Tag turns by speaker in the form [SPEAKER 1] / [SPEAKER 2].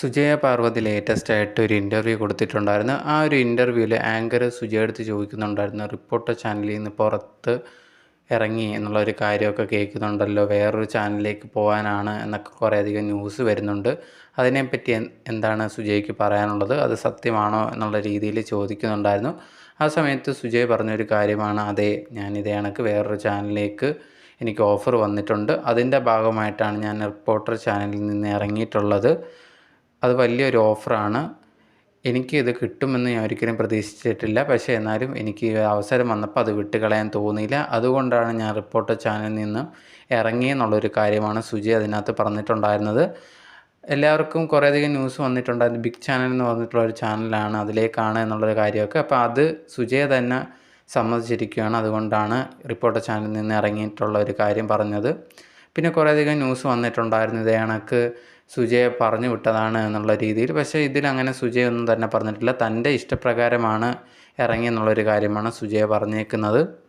[SPEAKER 1] Sujaya Parvathi latest ആയിട്ട് ഒരു interview കൊടുത്തിട്ടുണ്ടായിരുന്നു. ആ ഒരു ഇന്റർവ്യൂവിൽ ആങ്കർ സുജയ അടുത്ത് ചോദിക്കുന്നുണ്ടായിരുന്നു റിപ്പോർട്ടർ ചാനലിൽ നിന്ന് പുറത്ത് ഇറങ്ങി എന്നുള്ള ഒരു കാര്യമൊക്കെ കേൾക്കുന്നുണ്ടല്ലോ വേറൊരു ചാനലിലേക്ക് പോകാനാണ് എന്നൊക്കെ കുറേയധികം ന്യൂസ് വരുന്നുണ്ട്. അതിനെപ്പറ്റി എന്താണ് സുജയ്ക്ക് പറയാനുള്ളത്? അത് സത്യമാണോ എന്നുള്ള രീതിയിൽ ചോദിക്കുന്നുണ്ടായിരുന്നു. ആ സമയത്ത് സുജയ് പറഞ്ഞൊരു കാര്യമാണ് അതെ ഞാൻ ഇതേ കണക്ക് വേറൊരു ചാനലിലേക്ക് എനിക്ക് ഓഫർ വന്നിട്ടുണ്ട്. അതിന്റെ ഭാഗമായിട്ടാണ് ഞാൻ റിപ്പോർട്ടർ ചാനലിൽ നിന്ന് ഇറങ്ങിയിട്ടുള്ളത്. അത് വലിയൊരു ഓഫറാണ്. എനിക്ക് ഇത് കിട്ടുമെന്ന് ഞാൻ ഒരിക്കലും പ്രതീക്ഷിച്ചിട്ടില്ല. പക്ഷേ എന്നാലും എനിക്ക് അവസരം വന്നപ്പോൾ അത് വിട്ടുകളയാൻ തോന്നിയില്ല. അതുകൊണ്ടാണ് ഞാൻ റിപ്പോർട്ടർ ചാനലിൽ നിന്ന് ഇറങ്ങിയെന്നുള്ളൊരു കാര്യമാണ് സുജി അതിനകത്ത് പറഞ്ഞിട്ടുണ്ടായിരുന്നത്. എല്ലാവർക്കും കുറേയധികം ന്യൂസ് വന്നിട്ടുണ്ടായിരുന്നു ബിഗ് ചാനൽ എന്ന് പറഞ്ഞിട്ടുള്ള ഒരു ചാനലാണ് അതിലേക്കാണ് എന്നുള്ളൊരു കാര്യമൊക്കെ. അപ്പോൾ അത് സുജയ തന്നെ സമ്മതിച്ചിരിക്കുകയാണ്. അതുകൊണ്ടാണ് റിപ്പോർട്ടർ ചാനലിൽ നിന്ന് ഇറങ്ങിയിട്ടുള്ള ഒരു കാര്യം പറഞ്ഞത്. പിന്നെ കുറേയധികം ന്യൂസ് വന്നിട്ടുണ്ടായിരുന്നു. ഇതേ കണക്ക് സുജയെ പറഞ്ഞു വിട്ടതാണ് എന്നുള്ള രീതിയിൽ. പക്ഷേ ഇതിൽ അങ്ങനെ സുജയ ഒന്നും തന്നെ പറഞ്ഞിട്ടില്ല. തന്റെ ഇഷ്ടപ്രകാരമാണ് ഇറങ്ങി എന്നുള്ളൊരു കാര്യമാണ് സുജയ പറഞ്ഞേക്കുന്നത്.